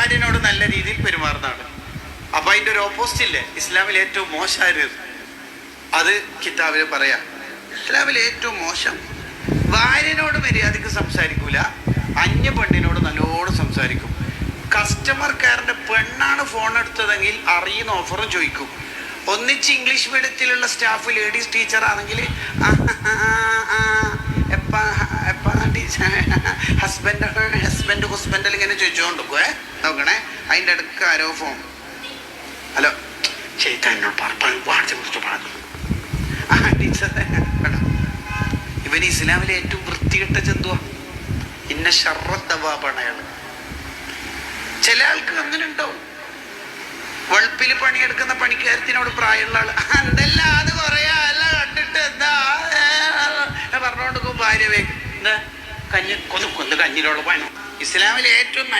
ഭാര്യനോട് നല്ല രീതിയിൽ പെരുമാറുന്നതാണ്. അപ്പൊ അതിന്റെ ഒരു ഓപ്പോസിറ്റ് ഇല്ലേ? ഇസ്ലാമിൽ ഏറ്റവും മോശമായത് അത് കിതാബിൽ പറയാം. ഇസ്ലാമിൽ ഏറ്റവും മോശം. ഭാര്യനോട് മര്യാദയ്ക്ക് സംസാരിക്കൂല. അന്യ പെണ്ണിനോട് നല്ലോണം സംസാരിക്കും. കസ്റ്റമർ കെയറിന്റെ പെണ്ണാണ് ഫോൺ എടുത്തതെങ്കിൽ അറിയുന്ന ഓഫറും ചോദിക്കും. ഒന്നിച്ച് ഇംഗ്ലീഷ് മീഡിയത്തിലുള്ള സ്റ്റാഫ് ലേഡീസ് ടീച്ചർ ആണെങ്കിൽ ഹസ്ബൻഡ് ഹസ്ബൻഡ് ഹസ്ബൻഡിൽ ഇങ്ങനെ ചോദിച്ചുകൊണ്ടിരിക്കുവേ നോക്കണേ. അതിന്റെ അടുക്ക് ആരോ ഫോൺ ഹലോ. ചെയ്തോട് പറഞ്ഞു ആ ടീച്ചർ ഇവൻ ഇസ്ലാമിലെ ഏറ്റവും വൃത്തികെട്ട ജന്തുവാ. ഇന്ന ഷറത്തവാപ്പാണ് അയാൾ ചില ആൾക്ക് അങ്ങനെ ഉണ്ടാവും. വളുപ്പിൽ പണിയെടുക്കുന്ന പണിക്കാരത്തിനോട് പ്രായമുള്ള ആൾ. എന്തല്ല അത് പറയാ അല്ല കണ്ടിട്ട് എന്താ പറഞ്ഞോണ്ട് ഭാര്യ വേഗം എന്താ കഞ്ഞി കൊന്നു കൊന്ന് കഞ്ഞിലുള്ള പണം ഇസ്ലാമിലെ ഏറ്റവും